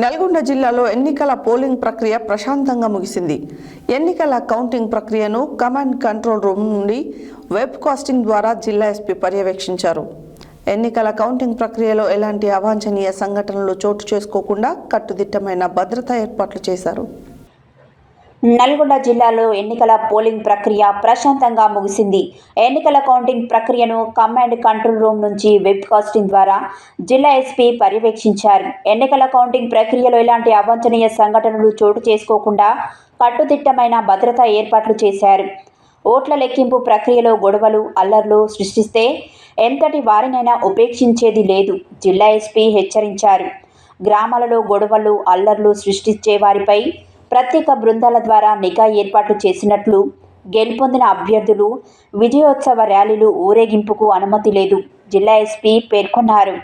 నల్గొండ జిల్లాలో ఎన్నికల పోలింగ్ ప్రక్రియ ప్రశాంతంగా ముగిసింది. ఎన్నికల కౌంటింగ్ ప్రక్రియను కమాండ్ కంట్రోల్ రూమ్ నుండి వెబ్ కాస్టింగ్ ద్వారా జిల్లా ఎస్పీ పర్యవేక్షించారు. ఎన్నికల కౌంటింగ్ ప్రక్రియలో ఎలాంటి అవాంఛనీయ సంఘటనలు చోటు చేసుకోకుండా కట్టుదిట్టమైన భద్రతా ఏర్పాట్లు చేశారు. నల్గొండ జిల్లాలో ఎన్నికల పోలింగ్ ప్రక్రియ ప్రశాంతంగా ముగిసింది. ఎన్నికల కౌంటింగ్ ప్రక్రియను కమాండ్ కంట్రోల్ రూమ్ నుంచి వెబ్ కాస్టింగ్ ద్వారా జిల్లా ఎస్పీ పర్యవేక్షించారు. ఎన్నికల కౌంటింగ్ ప్రక్రియలో ఎలాంటి అవాంఛనీయ సంఘటనలు చోటు చేసుకోకుండా కట్టుదిట్టమైన భద్రతా ఏర్పాట్లు చేశారు. ఓట్ల లెక్కింపు ప్రక్రియలో గొడవలు అల్లర్లు సృష్టిస్తే ఎంతటి వారినైనా ఉపేక్షించేది లేదు జిల్లా ఎస్పీ హెచ్చరించారు. గ్రామాలలో గొడవలు అల్లర్లు సృష్టించే వారిపై ప్రత్యేక బృందాల ద్వారా నిఘా ఏర్పాట్లు చేసినట్లు గెలుపొందిన అభ్యర్థులు విజయోత్సవ ర్యాలీలు ఊరేగింపుకు అనుమతి లేదు జిల్లా ఎస్పీ పేర్కొన్నారు.